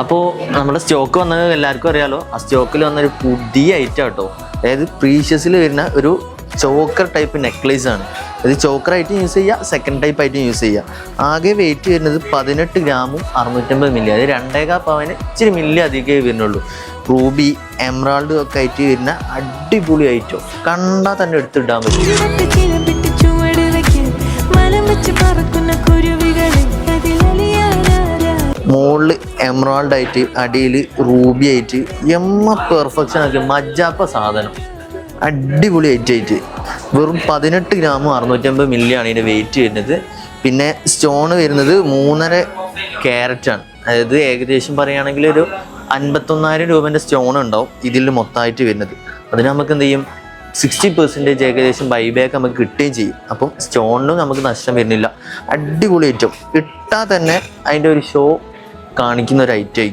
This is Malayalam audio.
അപ്പോൾ നമ്മുടെ സ്റ്റോക്ക് വന്നത് എല്ലാവർക്കും അറിയാലോ. ആ സ്റ്റോക്കിൽ വന്നൊരു പുതിയ ഐറ്റം കേട്ടോ അതായത് പ്രീഷ്യസിൽ വരുന്ന ഒരു ചോക്കർ ടൈപ്പ് നെക്ലേസ് ആണ്. ചോക്കർ ആയിട്ട് യൂസ് ചെയ്യുക സെക്കൻഡ് ടൈപ്പ് ആയിട്ട് യൂസ് ചെയ്യുക ആകെ വെയിറ്റ് വരുന്നത് പതിനെട്ട് ഗ്രാമും അറുന്നൂറ്റമ്പത് മില്ലി. അത് രണ്ടേകാ പവന് ഇച്ചിരി മില്ലി അധികമേ വരുന്നുള്ളൂ. റൂബി എമറാൾഡ് ഒക്കെ ആയിട്ട് വരുന്ന അടിപൊളി ഐറ്റം കണ്ടാൽ തന്നെ എടുത്തിടാൻ പറ്റും. മുകളിൽ എമറാൾഡ് ആയിട്ട് അടിയിൽ റൂബി ആയിട്ട് എമ്മ പെർഫെക്ഷൻ ആക്കി മജ്ജാപ്പ സാധനം. അടിപൊളി ഐറ്റ് ആയിട്ട്. വെറും പതിനെട്ട് ഗ്രാമും അറുന്നൂറ്റമ്പത് മില്ലിയാണ് ഇതിന്റെ വെയിറ്റ് വരുന്നത്. പിന്നെ സ്റ്റോണ് വരുന്നത് മൂന്നര ക്യാരറ്റ് ആണ്. അതായത് ഏകദേശം പറയുകയാണെങ്കിൽ ഒരു അൻപത്തൊന്നായിരം രൂപേന്റെ സ്റ്റോൺ ഉണ്ടാവും ഇതിൽ മൊത്തമായിട്ട് വരുന്നത്. അതിന് നമുക്ക് എന്ത് ചെയ്യും? സിക്സ്റ്റി പെർസെന്റേജ് ഏകദേശം ബൈബാക്ക് നമുക്ക് കിട്ടുകയും ചെയ്യും. അപ്പം സ്റ്റോണിനും നമുക്ക് നഷ്ടം വരുന്നില്ല. അടിപൊളി ഐറ്റം ഇട്ടാൽ തന്നെ അതിന്റെ ഒരു ഷോ കാണിക്കുന്ന ഒരു ഐറ്റം ആയിരിക്കും.